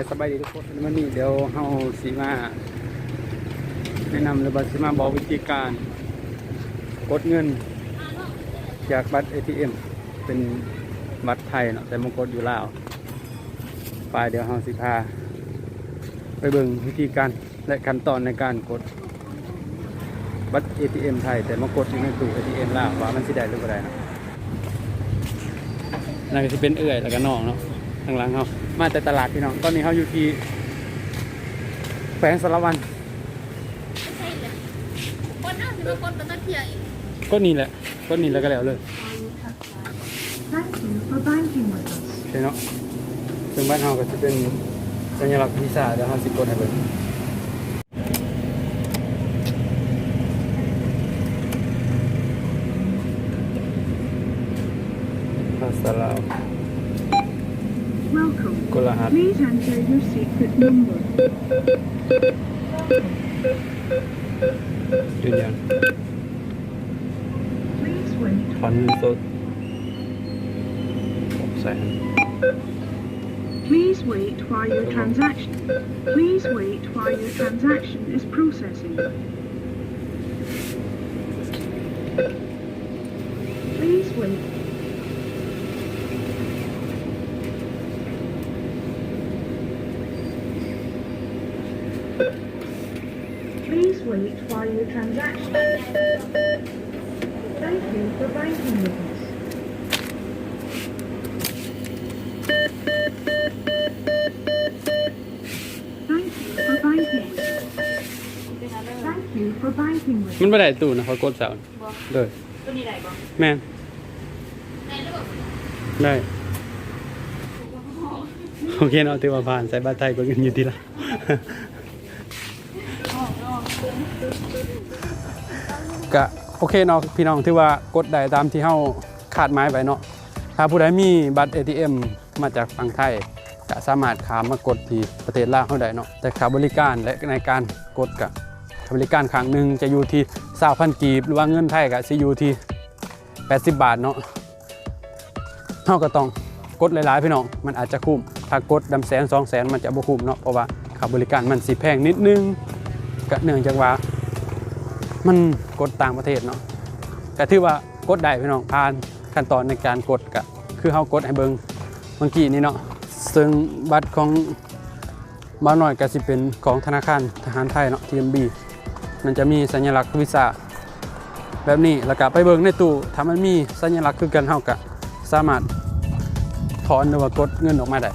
สวัสบายดีทุกคนวันนี้เดี๋ยวเฮาสีมา แนะนำหรือว่าสีมาบอกวิธีการกดเงิน จากบัตร ATM เป็นบัตรไทยเนาะแต่มงกดอยู่ลาวไปเดี๋ยวเฮาสิพา ไปเบิ่งวิธีการและขั้นตอนในการกดบัตร ATM ไทย แต่มากดอยู่ในตู้ ATM ลาวว่ามันสิได้หรือบ่ได้นะนั่นก็สิเป็นเอื่อยแล้วก็น้องเนาะ ทางหลังเขามาแต่ตลาดพี่น้อง ตอนนี้เขาอยู่ที่แขวงสารวัน ใช่เลยคนน่าจะเป็นคนเป็นต้นเทียงอีกก็นี่แหละ ก็นี่แล้วก็แล้วเลย Thank you for banking with us. ใช่เนาะซึ่งบ้านเราก็จะเป็นสัญลักษณ์วีซ่าเดี๋ยวเราสิกดให้เบิ่งภาษาลาว Welcome. กดรหัส Please enter your secret number. ยืนยัน Please wait. ถอนเงินสดใส่ให้ Please wait while your transaction. Please wait while your transaction is processing. Please wait. Please wait while your transaction. Thank you for banking with us. Thank you for banking with us. เป็นอะไร Thank you for banking with us. มันไม่ได้ตู้นะเขากดเสาบอกเลยตัวนี้ไหนบอกแม่นไหนหรือเปล่าได้โอเคเนาะถือว่าผ่านใส่บัตรไทยก็เงินอยู่ที่ละ ก็โอเคเนาะพี่น้องถือว่ากดได้ตามที่เฮาคาดหมายไว้เนาะถ้าผู้ใดมีบัตร ATM มาจากฝั่งไทยก็สามารถขามมากดที่ประเทศลาวเฮาได้เนาะแต่ค่าบริการและในการกดก็ค่าบริการครั้งหนึ่งจะอยู่ที่20,000กีบ หรือว่าเงินไทยก็สิอยู่ที่ 80 บาทเนาะเฮาก็ต้องกดหลายๆพี่น้องมันอาจจะคุ้มถ้ากดดำแสนสองแสนมันจะบ่คุ้มเนาะเพราะว่าค่าบริการมันสิแพงนิดนึง ก็เนื่องจากว่า มันกดต่างประเทศเนาะก็ถือว่ากดได้พี่น้องผ่านขั้นตอนในการกดก็คือเฮากดให้เบิงเมื่อกี้นี้เนาะซึ่งบัตรของบ้านหน่อยก็สิเป็นของธนาคารทหารไทยเนาะ TMB มันจะมีสัญลักษณ์วีซ่าแบบนี้แล้วก็ไปเบิงในตู้ถ้ามันมีสัญลักษณ์คือกันเฮาก็สามารถถอนหรือว่ากดเงินออกมาได้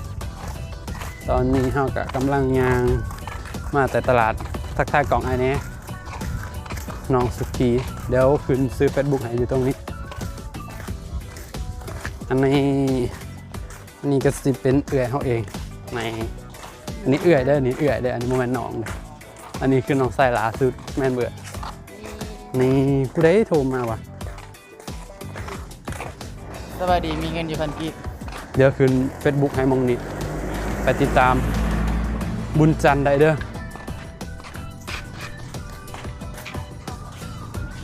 ตอนนี้เฮาก็กำลังยางมาแต่ตลาด ทักทายกล่องไอแน่น้องสุกีเดี๋ยวขึ้นซื้อ Facebook ให้อยู่ตรงนี้ อันนี้อันนี้ก็สิเป็นเอื่อยเฮาเองในอันนี้เอื่อยเด้ออันนี้เอื่อยเด้ออันนี้โมเมนต์น้องเด้ออันนี้คือน้องใส่ลาสุดแม่นเบื่อนี่ผู้ใดโทรมาวะสวัสดีมีเงินอยู่พันกีบเดี๋ยวขึ้น Facebook ให้มองนี้ไปติดตามบุญจันทร์ได้เด้อ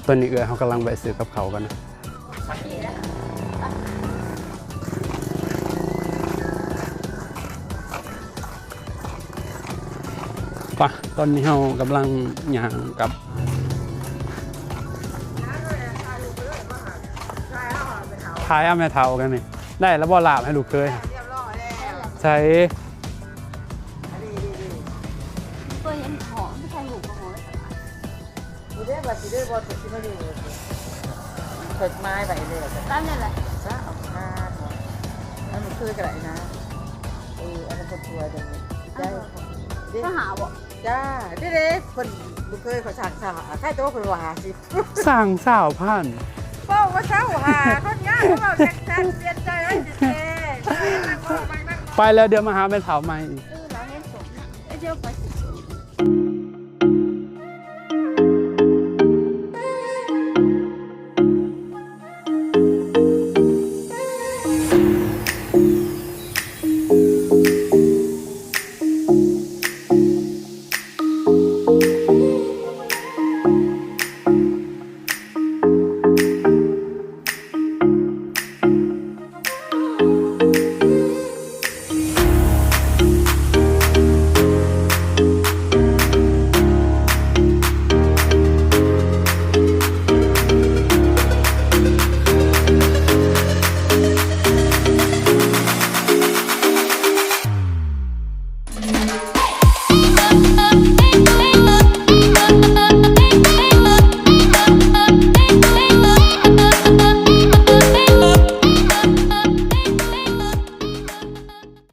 ตอนนี้เอือเขากำลังไปซื้อกับเขาวกันนะปะตอนนี้เขากำลังย่างกับขายเอาแม่เทากันนี่ได้แล้วบ่ลาบให้ลูกเคยใช่เคยเห็นหอม กูได้บัตรได้บอลติดที่ไม่ดีเปิดไม้ไปเลยต่ร้านนี่แหละซะเอาผ้าเนาะแล้วมันคือกันไรนะเอออันนั้นคนสวเดี๋ยวนี้ได้ก็หาบอกจ้าได้เลยคนบุเคยเขาฉากฉากใครตัวคนว่าสิสั่งสาวพันเป้าว่าเช้าหาคนง่านเขาบอกแจ็คเปลี่ยนใจไว้จิตเจ้นั่งมองนั่งไปแล้วเดี๋ยวมาหาแม่เทาใหม่อีกเออเราเห็นสมเดี๋ยวไป